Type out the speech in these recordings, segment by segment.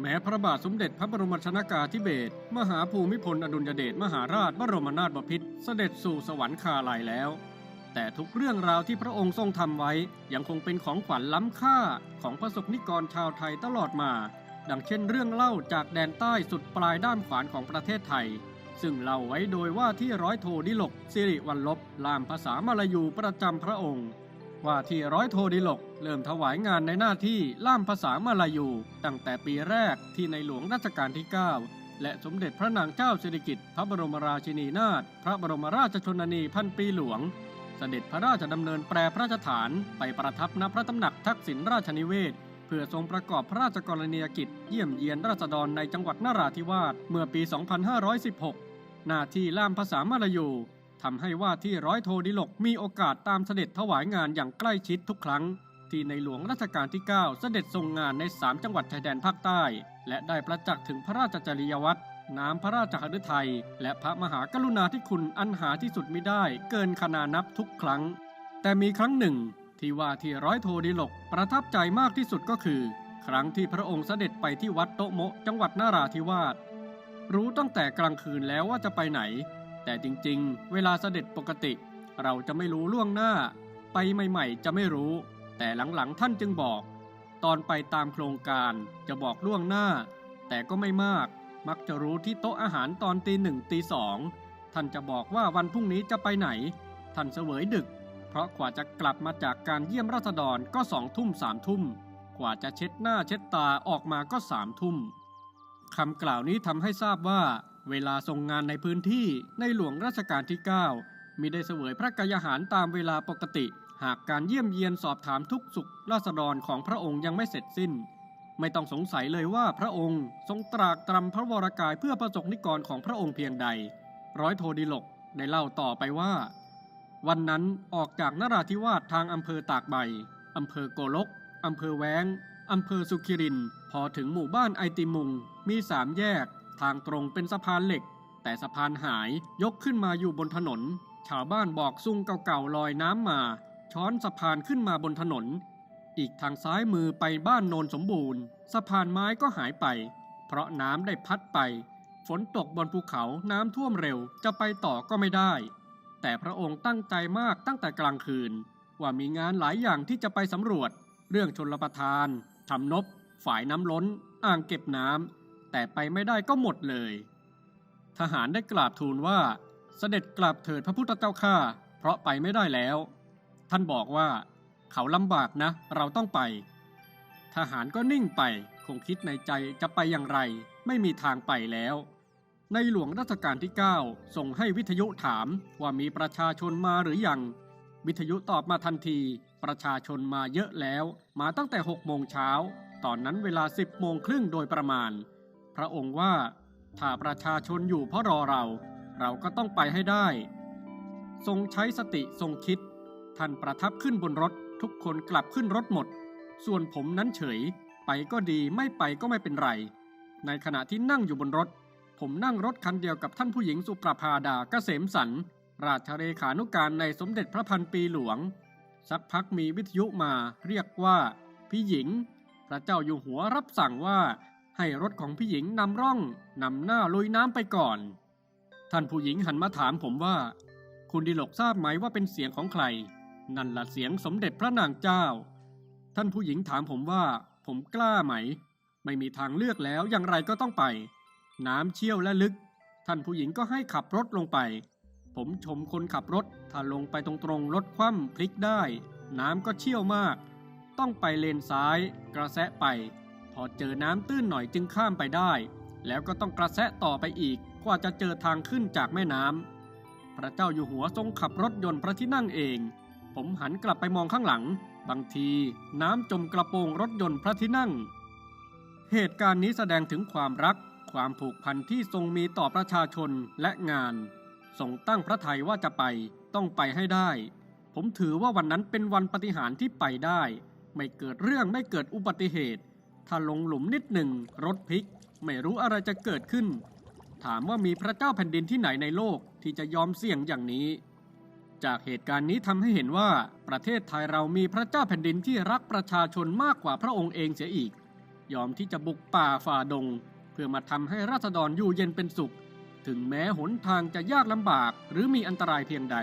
แม้พระบาทสมเด็จพระบรมชนากาธิเบศรมหาภูมิพลอดุลยเดชมหาราชบรมนาถบพิตรเสด็จสู่สวรรคาลัยแล้ว แต่ทุกเรื่องราวที่พระองค์ทรงทำไว้ยังคงเป็นของขวัญล้ำค่าของประสบนิกรชาวไทยตลอดมา ดังเช่นเรื่องเล่าจากแดนใต้สุดปลายด้ามขวานของประเทศไทย ซึ่งเล่าไว้โดยว่าที่ร้อยโทดิลกสิริวัลลบลามภาษามาลายูประจำพระองค์ ว่าที่ร้อยโทดิลกเริ่มถวายงานในหน้าที่ล่ามภาษามาลายู ตั้งแต่ปีแรกที่ในหลวงรัชกาลที่ 9 และสมเด็จพระนางเจ้าสิริกิติ์พระบรมราชินีนาถพระบรมราชชนนีพันปีหลวง เสด็จพระราชดำเนินแปรพระราชฐานไปประทับณพระตำหนักทักษิณราชนิเวศเพื่อทรงประกอบพระราชกรณียกิจ เยี่ยมเยียนราษฎรในจังหวัดนราธิวาสเมื่อปี 2516 หน้าที่ล่ามภาษามาลายู ทำให้ว่าที่ร้อยโทดิลกมีโอกาสตามเสด็จถวายงานอย่างใกล้ชิดทุกครั้ง ที่ในหลวงรัชกาลที่ 9 เสด็จทรงงานใน 3 จังหวัดชายแดนภาคใต้ และได้ประจักษ์ถึงพระราชจริยวัตรน้ำพระราชหฤทัยและพระมหากรุณาธิคุณอันหาที่สุดมิได้เกินขนานับทุกครั้ง แต่มีครั้งหนึ่ง ที่ว่าที่ร้อยโทดิลกประทับใจมากที่สุดก็คือ ครั้งที่พระองค์เสด็จไปที่วัดโตโมจังหวัดนาราธิวาสรู้ตั้งแต่กลางคืนแล้วว่าจะไปไหน แต่จริงๆ เวลาเสด็จปกติ เราจะไม่รู้ล่วงหน้า ไปใหม่ๆ จะไม่รู้ แต่หลังๆท่านจึงบอก ตอนไปตามโครงการจะบอกล่วงหน้า แต่ก็ไม่มาก มักจะรู้ที่โต๊ะอาหารตอนตีหนึ่งตีสองท่านจะบอกว่าวันพรุ่งนี้จะไปไหน ท่านเสวยดึก เพราะกว่าจะกลับมาจากการเยี่ยมราษฎรก็สองทุ่มสามทุ่ม กว่าจะเช็ดหน้าเช็ดตาออกมาก็สามทุ่มคำกล่าวนี้ทำให้ทราบว่า เวลาทรงงานในพื้นที่ในหลวงรัชกาลที่ 9มีได้เสวยพระกายาหารตามเวลาปกติ หากการเยี่ยมเยียนสอบถามทุกสุขราษฎรของพระองค์ยังไม่เสร็จสิ้น ไม่ต้องสงสัยเลยว่าพระองค์ทรงตรากตรำพระวรากายเพื่อประสบนิกรของพระองค์เพียงใด ร้อยโทดิลกได้เล่าต่อไปว่า วันนั้นออกจากนราธิวาสทางอำเภอตากใบอำเภอโกลกอำเภอแว้งอำเภอสุขิริน พอถึงหมู่บ้านไอติมุง มีสามแยก ทางตรงเป็นสะพานเหล็ก แต่สะพานหายยกขึ้นมาอยู่บนถนน ชาวบ้านบอกซุ่งเก่าๆลอยน้ำมา ช้อนสะพานขึ้นมาบนถนน อีกทางซ้ายมือไปบ้านโนนสมบูรณ์ สะพานไม้ก็หายไป เพราะน้ำได้พัดไป ฝนตกบนภูเขาน้ำท่วมเร็วจะไปต่อก็ไม่ได้ แต่พระองค์ตั้งใจมากตั้งแต่กลางคืน ว่ามีงานหลายอย่างที่จะไปสำรวจ เรื่องชนรประทานทำนบ ฝ่ายน้ำล้น อ่างเก็บน้ำ แต่ไปไม่ได้ก็หมดเลย ทหารได้กราบทูลว่าเสด็จกลับเถิดพระพุทธเจ้าข้าเพราะไปไม่ได้แล้ว ท่านบอกว่า เขาลำบากนะ เราต้องไป ทหารก็นิ่งไปคงคิดในใจจะไปอย่างไร ไม่มีทางไปแล้ว ในหลวงรัชกาลที่ 9 ส่งให้วิทยุถามว่ามีประชาชนมาหรือยัง วิทยุตอบมาทันที ประชาชนมาเยอะแล้ว มาตั้งแต่6โมงเช้า ตอนนั้นเวลา 10โมงครึ่งโดยประมาณ พระองค์ว่า ถ้าประชาชนอยู่เพราะรอเรา เราก็ต้องไปให้ได้ ทรงใช้สติทรงคิด ท่านประทับขึ้นบนรถ ทุกคนกลับขึ้นรถหมด ส่วนผมนั้นเฉย ไปก็ดีไม่ไปก็ไม่เป็นไร ในขณะที่นั่งอยู่บนรถ ผมนั่งรถคันเดียวกับท่านผู้หญิงสุประภาดาเกษมสันราชเลขานุการในสมเด็จพระพันปีหลวง สักพักมีวิทยุมาเรียกว่า พี่หญิง พระเจ้าอยู่หัวรับสั่งว่า ให้รถของพี่หญิงนำร่องนำหน้าลุยน้ำไปก่อน ท่านผู้หญิงหันมาถามผมว่า คุณดิลกทราบไหมว่าเป็นเสียงของใคร นั่นละเสียงสมเด็จพระนางเจ้า ท่านผู้หญิงถามผมว่า ผมกล้าไหม ไม่มีทางเลือกแล้วอย่างไรก็ต้องไป น้ำเชี่ยวและลึก ท่านผู้หญิงก็ให้ขับรถลงไป ผมชมคนขับรถถ้าลงไปตรงๆรถคว่ำพลิกได้ น้ำก็เชี่ยวมาก ต้องไปเลนซ้าย กระแสะไป อเจอน้ำตื้นหน่อยจึงข้ามไปได้ แล้วก็ต้องกระแสะต่อไปอีกกว่าจะเจอทางขึ้นจากแม่น้ำพระเจ้าอยู่หัวทรงขับรถยนต์พระที่นั่งเอง ผมหันกลับไปมองข้างหลัง บางทีน้ำจมกระโปรงรถยนต์พระที่นั่ง เหตุการณ์นี้แสดงถึงความรัก ความผูกพันที่ทรงมีต่อประชาชนและงาน ทรงตั้งพระทัยว่าจะไปต้องไปให้ได้ ผมถือว่าวันนั้นเป็นวันปฏิหารที่ไปได้ ไม่เกิดเรื่องไม่เกิดอุบัติเหตุ ถ้าลงหลุมนิดหนึ่งรถพลิก ไม่รู้อะไรจะเกิดขึ้น ถามว่ามีพระเจ้าแผ่นดินที่ไหนในโลกที่จะยอมเสี่ยงอย่างนี้ จากเหตุการณ์นี้ทำให้เห็นว่าประเทศไทยเรามีพระเจ้าแผ่นดินที่รักประชาชนมากกว่าพระองค์เองเสียอีก ยอมที่จะบุกป่าฝ่าดง เพื่อมาทำให้ราษฎรอยู่เย็นเป็นสุข ถึงแม้หนทางจะยากลำบากหรือมีอันตรายเพียงใด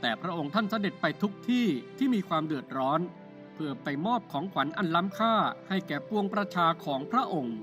แต่พระองค์ท่านเสด็จไปทุกที่ที่มีความเดือดร้อนื่อไปมอบของขวัญอันล้ำค่าให้แก่ปวงประชาของพระองค์